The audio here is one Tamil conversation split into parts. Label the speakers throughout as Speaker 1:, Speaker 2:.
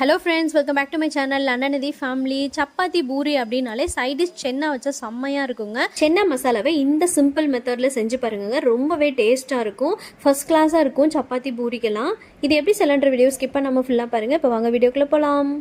Speaker 1: Hello friends welcome back to my channel Annanidhi family chapati puri அப்படின்னாலே சைடிஷ் சென்னா வச்சா செம்மையாக இருக்குங்க. சென்னா மசாலாவை இந்த சிம்பிள் மெத்தடில் செஞ்சு பாருங்க ரொம்பவே டேஸ்ட்டாக இருக்கும். ஃபர்ஸ்ட் கிளாஸாக இருக்கும் சப்பாத்தி பூரிக்கெல்லாம். இது எப்படி செல்லன்ற வீடியோ ஸ்கிப் பண்ணாமல் ஃபுல்லாக பாருங்கள் இப்போ வாங்க வீடியோக்குள்ளே போகலாம்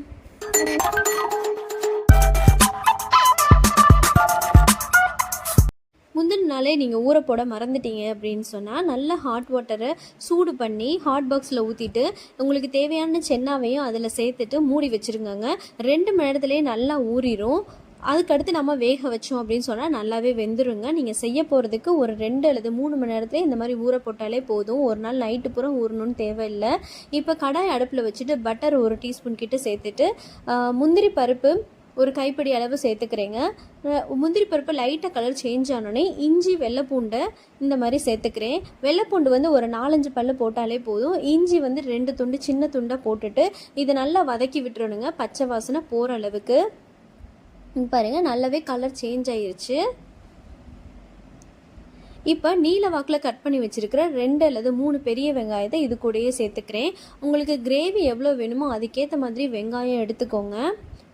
Speaker 1: முந்தின நாளே நீங்கள் ஊற போட மறந்துட்டீங்க அப்படின்னு சொன்னால் நல்ல ஹாட் வாட்டரை சூடு பண்ணி ஹாட் பாக்ஸில் ஊற்றிட்டு உங்களுக்கு தேவையான சென்னாவையும் அதில் சேர்த்துட்டு மூடி வச்சுருங்கங்க. ரெண்டு மணி நேரத்துலேயே நல்லா ஊறிடும் அதுக்கடுத்து நம்ம வேக வச்சோம் அப்படின்னு சொன்னால் நல்லாவே வெந்துருங்க. நீங்கள் செய்ய போகிறதுக்கு ஒரு ரெண்டு அல்லது மூணு மணி நேரத்துலேயே இந்த மாதிரி ஊற போட்டாலே போதும். ஒரு நாள் நைட்டு பூரா ஊறணும்னு தேவையில்லை. இப்போ கடாய் அடுப்பில் வச்சுட்டு பட்டர் ஒரு டீஸ்பூன் கிட்ட சேர்த்துட்டு முந்திரி பருப்பு ஒரு கைப்பிடி அளவு சேர்த்துக்கிறேங்க. முந்திரி பருப்பு லைட்டாக கலர் சேஞ்ச் ஆனோடனே இஞ்சி வெள்ளைப்பூண்டை இந்த மாதிரி சேர்த்துக்கிறேன். வெள்ளைப்பூண்டு வந்து ஒரு நாலஞ்சு பல்லு போட்டாலே போதும். இஞ்சி வந்து ரெண்டு துண்டு சின்ன துண்டாக போட்டுட்டு இதை நல்லா வதக்கி விட்டுறணுங்க பச்சை வாசனை போகிற அளவுக்கு. பாருங்கள் பாருங்க நல்லாவே கலர் சேஞ்ச் ஆயிருச்சு. இப்போ நீல வாக்கில் கட் பண்ணி வச்சுருக்கிற ரெண்டு அல்லது மூணு பெரிய வெங்காயத்தை இது கூடயே சேர்த்துக்கிறேன். உங்களுக்கு கிரேவி எவ்வளோ வேணுமோ அதுக்கேற்ற மாதிரி வெங்காயம் எடுத்துக்கோங்க.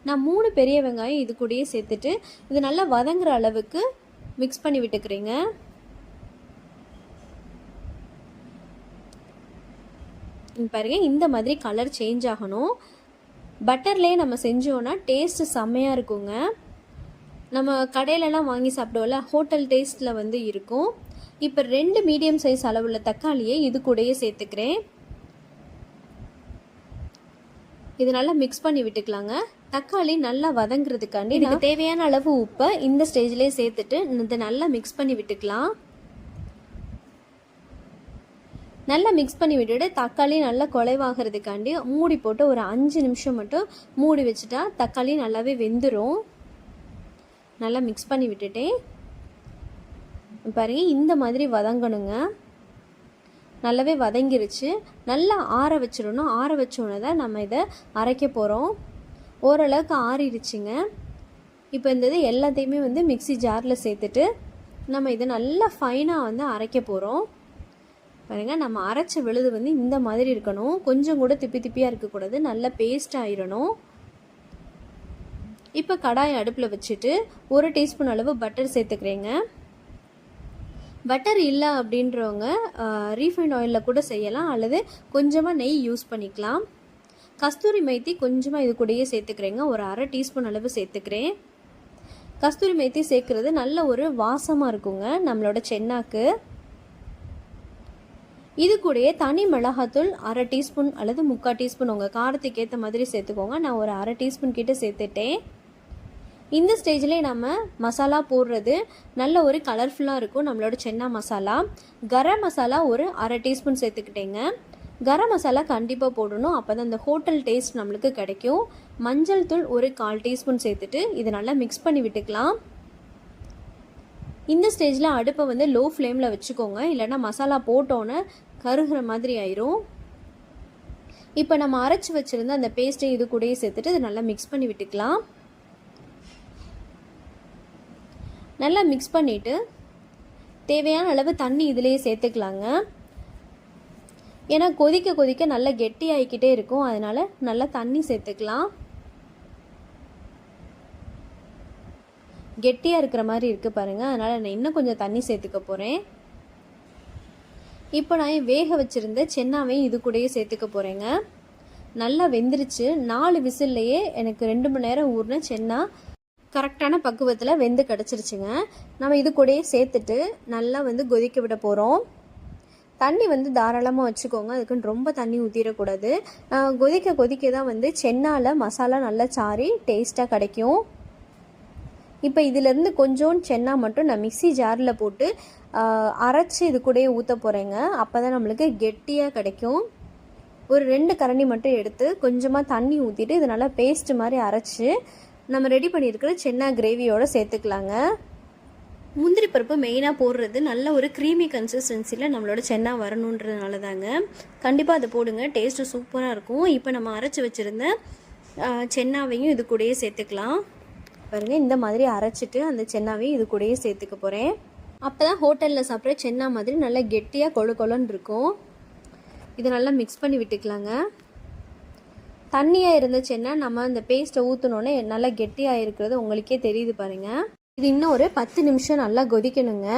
Speaker 1: நான் மூணு பெரிய வெங்காயம் இது கூடயே சேர்த்துட்டு இது நல்லா வதங்குற அளவுக்கு மிக்ஸ் பண்ணி விட்டுக்கிறீங்க. பாருங்க இந்த மாதிரி கலர் சேஞ்ச் ஆகணும். பட்டர்லேயே நம்ம செஞ்சோன்னா டேஸ்ட் செம்மையாக இருக்குங்க. நம்ம கடையிலலாம் வாங்கி சாப்பிடுவோம்ல ஹோட்டல் டேஸ்ட்டில் வந்து இருக்கும். இப்போ ரெண்டு மீடியம் சைஸ் அளவுள்ள தக்காளியை இது கூடயே சேர்த்துக்கிறேன். இது நல்லா மிக்ஸ் பண்ணி விட்டுக்கலாங்க. தக்காளி நல்லா வதங்குறதுக்காண்டி இதுக்கு தேவையான அளவு உப்பை இந்த ஸ்டேஜ்லேயே சேர்த்துட்டு இதை நல்லா மிக்ஸ் பண்ணி விட்டுக்கலாம். நல்லா மிக்ஸ் பண்ணி விட்டுட்டு தக்காளி நல்லா குலைவாகிறதுக்காண்டி மூடி போட்டு ஒரு அஞ்சு நிமிஷம் மட்டும் மூடி வச்சுட்டா தக்காளி நல்லாவே வெந்துடும் நல்லா மிக்ஸ் பண்ணி விட்டுட்டேன். பாருங்க இந்த மாதிரி வதங்கணுங்க. நல்லாவே வதங்கிருச்சு. நல்லா ஆற வச்சிடணும். ஆற வச்சோன்னே தான் நம்ம இதை அரைக்க போகிறோம் ஓரளவுக்கு ஆறிடுச்சுங்க. இப்போ இந்த இது எல்லாத்தையுமே வந்து மிக்ஸி ஜாரில் சேர்த்துட்டு நம்ம இதை நல்லா ஃபைனாக வந்து அரைக்க போகிறோம் பாருங்க நம்ம அரைச்ச விழுது வந்து இந்த மாதிரி இருக்கணும். கொஞ்சம் கூட திப்பி திப்பியாக இருக்கக்கூடாது. நல்லா பேஸ்ட் ஆயிடணும். இப்போ கடாய் அடுப்பில் வச்சுட்டு ஒரு டீஸ்பூன் அளவு பட்டர் சேர்த்துக்கிறேங்க. பட்டர் இல்லை அப்படின்றவங்க ரீஃபைண்ட் ஆயிலில் கூட செய்யலாம் அல்லது கொஞ்சமாக நெய் யூஸ் பண்ணிக்கலாம். கஸ்தூரி மைத்தி கொஞ்சமாக இது கூடயே சேர்த்துக்கிறேங்க. ஒரு அரை டீஸ்பூன் அளவு சேர்த்துக்கிறேன். கஸ்தூரி மைத்தி சேர்க்குறது நல்ல ஒரு வாசமாக இருக்குங்க நம்மளோட சென்னாக்கு. இது கூடயே தனி மிளகாத்தூள் அரை டீஸ்பூன் அல்லது முக்கால் டீஸ்பூன் உங்கள் காரத்துக்கு ஏற்ற மாதிரி சேர்த்துக்கோங்க. நான் ஒரு அரை டீஸ்பூன் கிட்டே சேர்த்துட்டேன். இந்த ஸ்டேஜ்லேயே நம்ம மசாலா போடுறது. நல்ல ஒரு கலர்ஃபுல்லாக இருக்கும் நம்மளோட சென்னா மசாலா கரம் மசாலா ஒரு அரை டீஸ்பூன் சேர்த்துக்கிட்டேங்க. கரம் மசாலா கண்டிப்பாக போடணும். அப்போ தான் அந்த ஹோட்டல் டேஸ்ட் நம்மளுக்கு கிடைக்கும். மஞ்சள் தூள் ஒரு கால் டீஸ்பூன் சேர்த்துட்டு இதை நல்லா மிக்ஸ் பண்ணி விட்டுக்கலாம். இந்த ஸ்டேஜில் அடுப்பை வந்து லோ ஃப்ளேமில் வச்சுக்கோங்க. இல்லைன்னா மசாலா போட்டோன்னே கருகிற மாதிரி ஆயிரும். இப்போ நம்ம அரைச்சி வச்சுருந்த அந்த பேஸ்ட்டை இது கூடயே சேர்த்துட்டு இதை நல்லா மிக்ஸ் பண்ணி விட்டுக்கலாம். நல்லா மிக்ஸ் பண்ணிவிட்டு தேவையான அளவு தண்ணி இதிலேயே சேர்த்துக்கலாங்க. ஏன்னா கொதிக்க கொதிக்க நல்லா கெட்டி ஆகிக்கிட்டே இருக்கும். அதனால் நல்லா தண்ணி சேர்த்துக்கலாம். கெட்டியாக இருக்கிற மாதிரி இருக்குது பாருங்கள் அதனால் நான் இன்னும் கொஞ்சம் தண்ணி சேர்த்துக்க போகிறேன் இப்போ நான் வேக வச்சுருந்த சென்னாவையும் இது கூடயே சேர்த்துக்க போகிறேங்க நல்லா வெந்துருச்சு. நாலு விசில்லையே எனக்கு ரெண்டு மணி நேரம் ஊறின சென்னா கரெக்டான பக்குவத்தில் வெந்து கிடச்சிருச்சுங்க. நம்ம இது கூடயே சேர்த்துட்டு நல்லா வந்து கொதிக்க விட போகிறோம் தண்ணி வந்து தாராளமாக வச்சுக்கோங்க. அதுக்குன்னு ரொம்ப தண்ணி ஊற்றிடக்கூடாது கொதிக்க கொதிக்க தான் வந்து சென்னால் மசாலா நல்லா சாரி டேஸ்ட்டாக கிடைக்கும். இப்போ இதிலேருந்து கொஞ்சோண்டு சென்னா மட்டும் நான் மிக்ஸி ஜாரில் போட்டு அரைச்சி இது கூடயே ஊற்ற போகிறேங்க அப்போ தான் நம்மளுக்கு கெட்டியாக கிடைக்கும். ஒரு ரெண்டு கரண்டி மட்டும் எடுத்து கொஞ்சமாக தண்ணி ஊற்றிட்டு இது நல்லா பேஸ்ட் மாதிரி அரைச்சி நம்ம ரெடி பண்ணியிருக்கிற சென்னா கிரேவியோடு சேர்த்துக்கலாங்க. முந்திரி பருப்பு மெயினாக போடுறது நல்ல ஒரு க்ரீமி கன்சிஸ்டன்சியில் நம்மளோட சென்னா வரணுன்றதுனால தாங்க கண்டிப்பாக அதை போடுங்க டேஸ்ட்டு சூப்பராக இருக்கும். இப்போ நம்ம அரைச்சி வச்சுருந்த சென்னாவையும் இது கூடயே சேர்த்துக்கலாம். பாருங்கள் இந்த மாதிரி அரைச்சிட்டு அந்த சென்னாவையும் இது கூடயே சேர்த்துக்க போகிறேன் அப்போ தான் ஹோட்டலில் சாப்பிட்ற சென்னா மாதிரி நல்லா கெட்டியாக கொழு கொலன்னு இருக்கும். இதை நல்லா மிக்ஸ் பண்ணி விட்டுக்கலாங்க. தண்ணியாக இருந்துச்சுன்னா நம்ம அந்த பேஸ்ட்டை ஊற்றினோன்னே நல்லா கெட்டியாக இருக்கிறது உங்களுக்கே தெரியுது பாருங்கள் இது இன்னும் ஒரு பத்து நிமிஷம் நல்லா கொதிக்கணுங்க.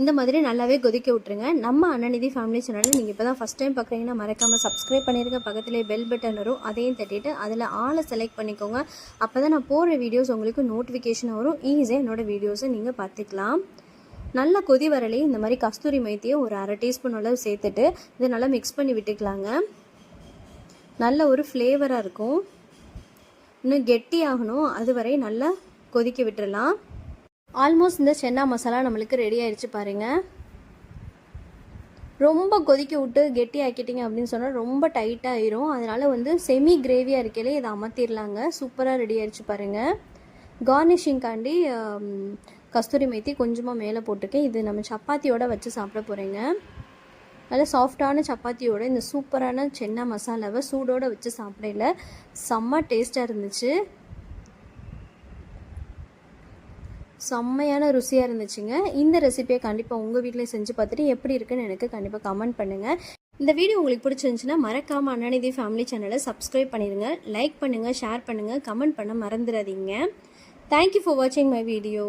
Speaker 1: இந்த மாதிரி நல்லாவே கொதிக்க விட்டுருங்க. நம்ம அன்னநிதி ஃபேமிலி சேனலில் நீங்கள் இப்போ தான் ஃபஸ்ட் டைம் பார்க்குறீங்கன்னா மறக்காமல் சப்ஸ்கிரைப் பண்ணிருங்க. பக்கத்துலேயே பெல் பட்டன் வரும். அதையும் தட்டிட்டு அதில் ஆளை செலக்ட் பண்ணிக்கோங்க. அப்போ தான் நான் போடுற வீடியோஸ் உங்களுக்கு நோட்டிஃபிகேஷன் வரும். ஈஸியாக என்னோடய வீடியோஸை நீங்கள் பார்த்துக்கலாம் நல்லா கொதி வரலையே இந்த மாதிரி கஸ்தூரி மைத்தியை ஒரு அரை டீஸ்பூன் அளவு சேர்த்துட்டு இதை நல்லா மிக்ஸ் பண்ணி விட்டுக்கலாங்க. நல்ல ஒரு ஃப்ளேவராக இருக்கும். இன்னும் கெட்டி ஆகணும். அது நல்லா கொதிக்க விட்டுடலாம் ஆல்மோஸ்ட் இந்த சென்னா மசாலா நம்மளுக்கு ரெடி ஆயிடுச்சு பாருங்கள் ரொம்ப கொதிக்க விட்டு கெட்டி ஆக்கிட்டீங்க அப்படின்னு சொன்னால் ரொம்ப டைட்டாக ஆயிரும். அதனால் வந்து செமி கிரேவியாக இருக்கையிலே இதை அமர்த்திடலாங்க. சூப்பராக ரெடி ஆயிடுச்சு பாருங்கள் கார்னிஷிங்காண்டி கஸ்தூரி மேத்தி கொஞ்சமாக மேலே போட்டிருக்கேன். இது நம்ம சப்பாத்தியோடு வச்சு சாப்பிட போகிறேங்க நல்ல சாஃப்டான சப்பாத்தியோட இந்த சூப்பரான சென்னா மசாலாவை சூடோடு வச்சு சாப்பிடல. செம்ம டேஸ்ட்டாக இருந்துச்சு. செம்மையான ருசியாக இருந்துச்சுங்க. இந்த ரெசிபியை கண்டிப்பாக உங்கள் வீட்டில் செஞ்சு பார்த்துட்டு எப்படி இருக்குன்னு எனக்கு கண்டிப்பாக கமெண்ட் பண்ணுங்கள் இந்த வீடியோ உங்களுக்கு பிடிச்சிருந்துச்சுன்னா மறக்காமல் அண்ணாநிதி ஃபேமிலி சேனலை சப்ஸ்கிரைப் பண்ணிடுங்க லைக் பண்ணுங்கள் ஷேர் பண்ணுங்கள் கமெண்ட் பண்ண மறந்துடாதீங்க. தேங்க்யூ ஃபார் வாட்சிங் மை வீடியோ